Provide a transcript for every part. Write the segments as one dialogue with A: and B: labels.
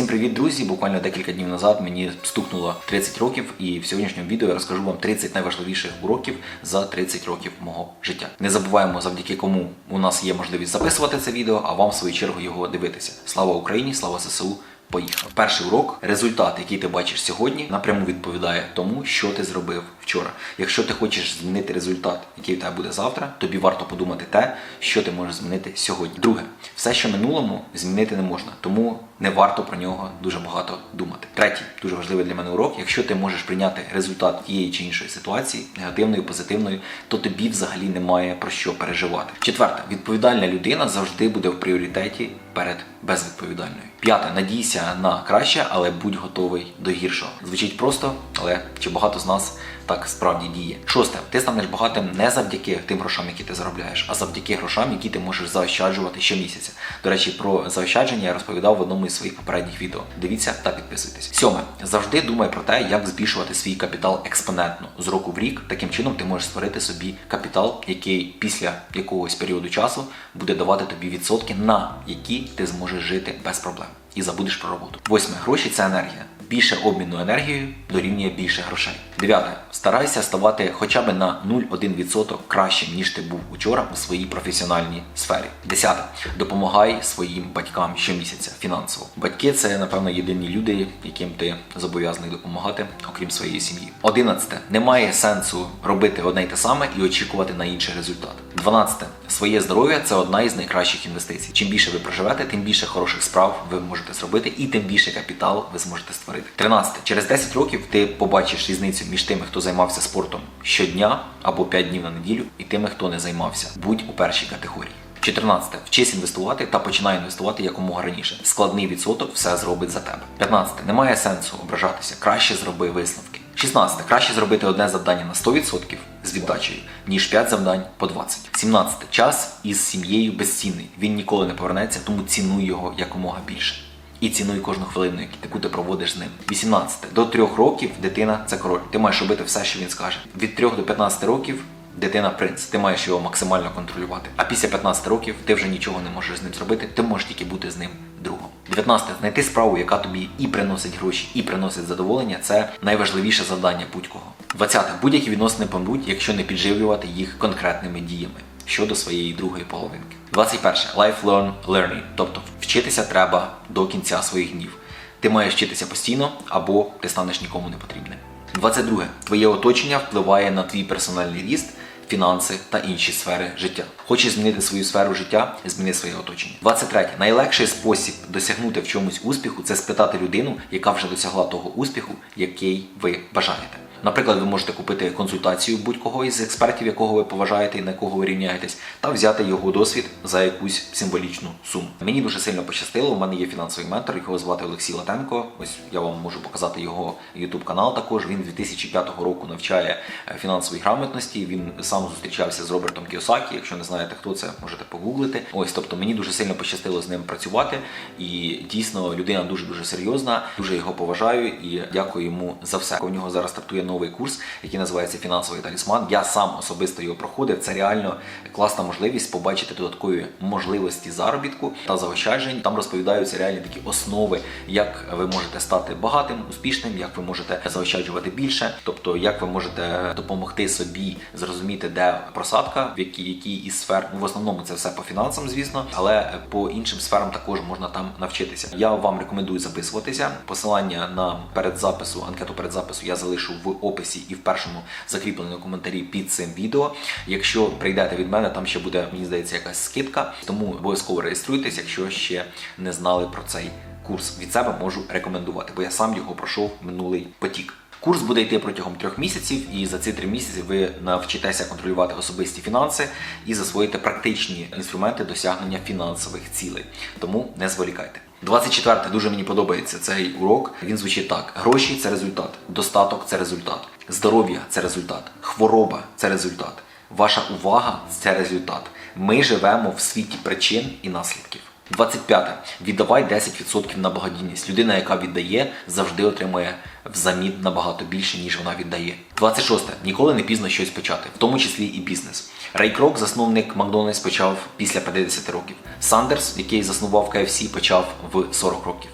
A: Всім привіт, друзі! Буквально декілька днів назад мені стукнуло 30 років, і в сьогоднішньому відео я розкажу вам 30 найважливіших уроків за 30 років мого життя. Не забуваємо, завдяки кому у нас є можливість записувати це відео, а вам в свою чергу його дивитися. Слава Україні, слава ЗСУ! Поїхав. Перший урок, результат, який ти бачиш сьогодні, напряму відповідає тому, що ти зробив вчора. Якщо ти хочеш змінити результат, який в тебе буде завтра, тобі варто подумати те, що ти можеш змінити сьогодні. Друге, все, що минулому, змінити не можна, тому не варто про нього дуже багато думати. Третій, дуже важливий для мене урок. Якщо ти можеш прийняти результат тієї чи іншої ситуації, негативною, позитивною, то тобі взагалі немає про що переживати. Четверте, відповідальна людина завжди буде в пріоритеті перед безвідповідальною. П'яте, надійся на краще, але будь готовий до гіршого. Звучить просто, але чи багато з нас так справді діє. Шосте, ти станеш багатим не завдяки тим грошам, які ти заробляєш, а завдяки грошам, які ти можеш заощаджувати щомісяця. До речі, про заощадження я розповідав в одному із своїх попередніх відео. Дивіться та підписуйтесь. Сьоме, завжди думай про те, як збільшувати свій капітал експонентно з року в рік. Таким чином ти можеш створити собі капітал, який після якогось періоду часу буде давати тобі відсотки, на які ти зможеш жити без проблем. І забудеш про роботу. Восьме гроші це енергія. Більше обміну енергією дорівнює більше грошей. Дев'яте. Старайся ставати хоча б на 0,1% кращим, ніж ти був учора у своїй професіональній сфері. Десяте. Допомагай своїм батькам щомісяця фінансово. Батьки це, напевно, єдині люди, яким ти зобов'язаний допомагати, окрім своєї сім'ї. Одинадцяте. Немає сенсу робити одне й те саме і очікувати на інший результат. Дванадцяте. Своє здоров'я це одна із найкращих інвестицій. Чим більше ви проживете, тим більше хороших справ ви можете зробити, і тим більше капітал ви зможете створити. 13. Через 10 років ти побачиш різницю між тими, хто займався спортом щодня або 5 днів на неділю, і тими, хто не займався. Будь у першій категорії. 14. Вчись інвестувати та починай інвестувати якомога раніше. Складний відсоток все зробить за тебе. 15. Немає сенсу ображатися. Краще зроби висновки. 16. Краще зробити одне завдання на 100% з віддачею, ніж 5 завдань по 20. 17. Час із сім'єю безцінний. Він ніколи не повернеться, тому цінуй його якомога більше. І цінуй кожну хвилину, яку ти проводиш з ним. 18. До 3 років дитина це король. Ти маєш робити все, що він скаже. Від 3 до 15 років дитина принц. Ти маєш його максимально контролювати. А після 15 років ти вже нічого не можеш з ним зробити. Ти можеш тільки бути з ним другом. 19. Знайти справу, яка тобі і приносить гроші, і приносить задоволення. Це найважливіше завдання будь-кого. 20. Будь-які відносини помруть, якщо не підживлювати їх конкретними діями щодо своєї другої половинки. 21. Lifelong learning, тобто вчитися треба до кінця своїх днів. Ти маєш вчитися постійно, або ти станеш нікому не потрібним. 22. Твоє оточення впливає на твій персональний ріст, фінанси та інші сфери життя. Хочеш змінити свою сферу життя, зміни своє оточення. 23. Найлегший спосіб досягнути в чомусь успіху це спитати людину, яка вже досягла того успіху, який ви бажаєте. Наприклад, ви можете купити консультацію будь-кого із експертів, якого ви поважаєте і на кого ви рівняєтесь, та взяти його досвід за якусь символічну суму. Мені дуже сильно пощастило. У мене є фінансовий ментор, якого звати Олексій Латенко. Ось я вам можу показати його YouTube канал. Також він 2005 року навчає е, фінансовій грамотності. Він сам зустрічався з Робертом Кіосакі. Якщо не знаєте, хто це, можете погуглити. Ось, тобто мені дуже сильно пощастило з ним працювати. І дійсно людина дуже дуже серйозна. Дуже його поважаю і дякую йому за все. У нього зараз стартує новий курс, який називається фінансовий талісман. Я сам особисто його проходив. Це реально класна можливість побачити додаткові можливості заробітку та заощаджень. Там розповідаються реальні такі основи, як ви можете стати багатим, успішним, як ви можете заощаджувати більше, тобто як ви можете допомогти собі зрозуміти, де просадка, в якій якій із сфер. Ну, в основному це все по фінансам, звісно, але по іншим сферам також можна там навчитися. Я вам рекомендую записуватися. Посилання на передзапису, анкету передзапису я залишу в описі і в першому закріпленому коментарі під цим відео. Якщо прийдете від мене, там ще буде, мені здається, якась скидка. Тому обов'язково реєструйтесь, якщо ще не знали про цей курс. Від себе можу рекомендувати, бо я сам його пройшов минулий потік. Курс буде йти протягом трьох місяців, і за ці три місяці ви навчитеся контролювати особисті фінанси і засвоїте практичні інструменти досягнення фінансових цілей. Тому не зволікайте. 24 дуже мені подобається цей урок. Він звучить так: гроші це результат, достаток це результат, здоров'я це результат, хвороба це результат, ваша увага це результат. Ми живемо в світі причин і наслідків. 25. Віддавай 10% на благодійність. Людина, яка віддає, завжди отримує взамін набагато більше, ніж вона віддає. 26. Ніколи не пізно щось почати, в тому числі і бізнес. Рей Крок, засновник Макдональдс, почав після 50 років. Сандерс, який заснував KFC, почав в 40 років.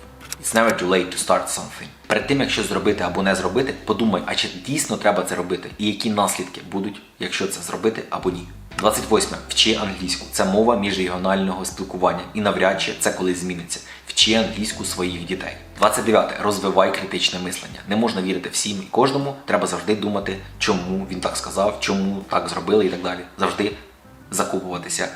A: It's never too late to start something. Перед тим, як щось зробити або не зробити, подумай, а чи дійсно треба це робити, і які наслідки будуть, якщо це зробити або ні. 28. Вчи англійську. Це мова міжрегіонального спілкування, і навряд чи це колись зміниться. Вчи англійську своїх дітей. 29. Розвивай критичне мислення. Не можна вірити всім і кожному. Треба завжди думати, чому він так сказав, чому так зробили і так далі. Завжди закупуватися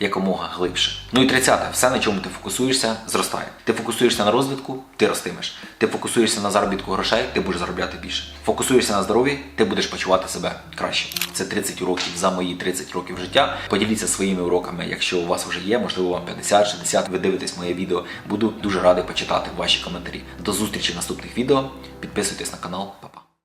A: якомога глибше. Ну і 30. Все, на чому ти фокусуєшся, зростає. Ти фокусуєшся на розвитку, ти ростимеш. Ти фокусуєшся на заробітку грошей, ти будеш заробляти більше. Фокусуєшся на здоров'ї, ти будеш почувати себе краще. Це 30 уроків за мої 30 років життя. Поділіться своїми уроками, якщо у вас вже є, можливо, вам 50-60, ви дивитесь моє відео. Буду дуже радий почитати ваші коментарі. До зустрічі в наступних відео. Підписуйтесь на канал, Па-па.